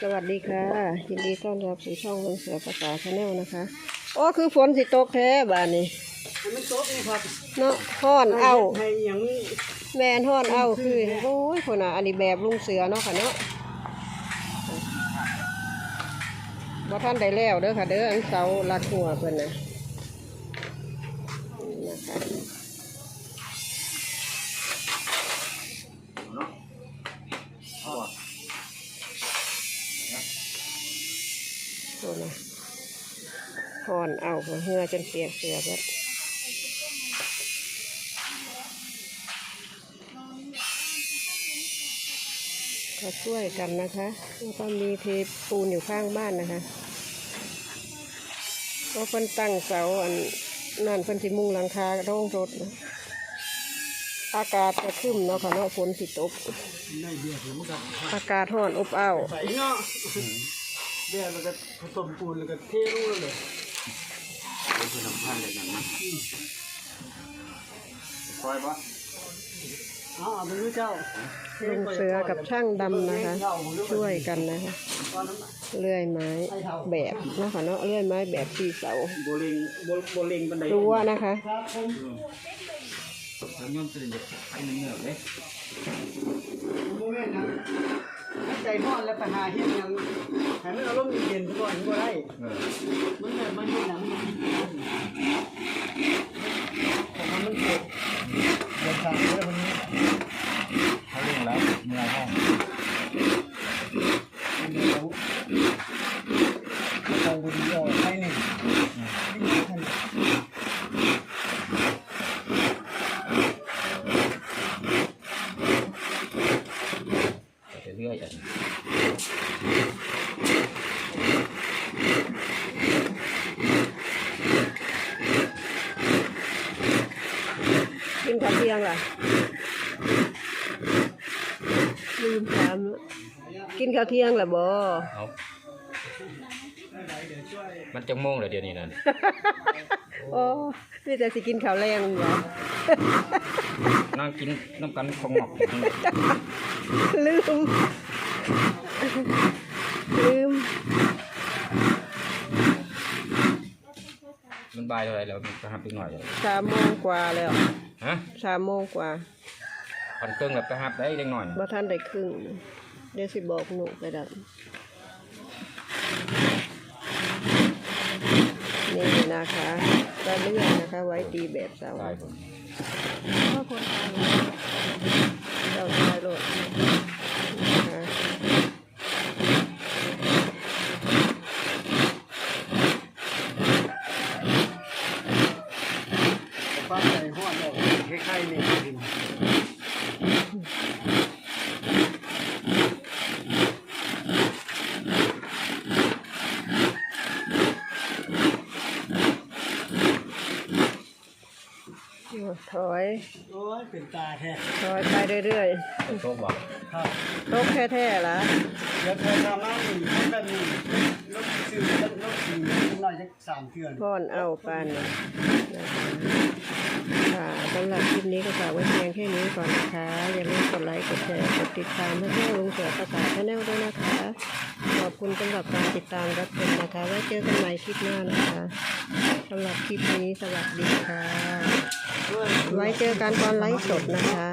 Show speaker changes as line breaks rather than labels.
สวัสดีค่ะ ยินดีต้อนรับสู่ช่องลุงเสือภาษาชาแนลนะคะโอ้คือฝนสิตกแท้บ้านนี้
มันไม่โต๊ะนี่ครับ
เนาะฮ้อนเอา
ให้หยัง
แมนฮ้อนเอาคือโอ้ยคนน่ะอันนี้แบบลุงเสือเนาะค่ะเนาะบ่ท่านได้แล้วเด้อค่ะเด้ออันเสาลักหัวเพิ่นน่ะ นะฮ้อนเอาเพิ่นเหือจนเปียกเสือเบิดก็ช่วยกันนะคะแล้วก็มีเทปูนอยู่ข้างบ้านนะคะก็เพิ่นตั้งเสาอันนั่นเพิ่นสิมุงหลังคาโรงรถนะอากาศจะขึ้นเนาะค่ะเนาะฝนสิตก
ได้เบียร์แล้วมันก็
อากาศร้อนอบอ้าว
เนาะเบียร์แล้วก็ผสมปูนแล้วก็เทลงเลย
เป็นคนสำคัญเลยอย่างนั้นคอยปะ
เอาเอาไปรู้เจ้า
ลุงเสือกับช่างดำนะคะ ช่วยกันนะคะ
ตอนนั้นน่ะ
เลื่อยไม้แบบเนาะค่ะเนาะเลื่อยไม้แบบสี่เสา
โบเลงโบโบเลงบันได
รั้วนะคะ
ครับผม
แล้วย่อมตื่นเด็กให้มันเหนื่อยเลย
โมเม นต์นะใจร้อนแล้วไปหาเฮ็ดหยังให้มันอารมณ์เย็นๆก่อนก็ได้
เออ
มันแบบมันเฮ็ดหยังมันผมว่ามันเกิดเดือดร้อนแล้วมัน
เขาเร่งแล้วเมื่อยห้อง
มันเดี๋ยวมันต้องบุญออกให้หนึ่งนี่ท่าน
ไป เรื่อยอะ
กินข้าวเที่ยงล่ะลืมถามกินข้าวเที่ยงล่ะบ่
เอา มันจังโมงเลยเดี๋ยวนี้นั่น
โอ้พี่แต่สิกินข้าวแรงเหรอ
นั่งกินน้ำกันของหมอก
ลืม ลืม
มันบายเท่าไหรแล้วมันจะหับอีกหน่อยเลย
สามโมงกว่าแล้ว
ฮะ
สามโมงกว่า
พันเครื่องแล้วไปหับได้เล็กหน่อย
บ่ท่านได้ครึ่งเดี๋ยวสิบอกหนูไปดับ นะคะก็เลื่อนนะคะ ไว้ตีแบบเสา
ตายผม
ก็คนตายเจ้าตายโลดนะคะ
ฟ้าใจห้อนออกคล้ายๆนี่
ถอย
โอ้ยเป็นตาแท้
ถอยไปเรื่อย
โชคบอก
ครับ
ๆตกแท้ๆล่ะ
เดี๋ยวเธอทำมาหนึ่งแบบนี้ลบซื้อลบลบซื้อน้อยจักสามเทือน
พ่อนเอาปานนะค่ะสำหรับคลิปนี้ก็ฝากไว้เพียงแค่นี้ก่อนนะคะ อย่าลืมกดไลค์กดแชร์กดติดตามเพื่อให้ลุงเสือภาษาชาแนลด้วยนะคะ ขอบคุณสำหรับการติดตามรับชมนะคะ ไว้เจอกันใหม่คลิปหน้านะคะสำหรับคลิปนี้สวัสดีค่ะ ไว้เจอกันตอนไลฟ์สดนะคะ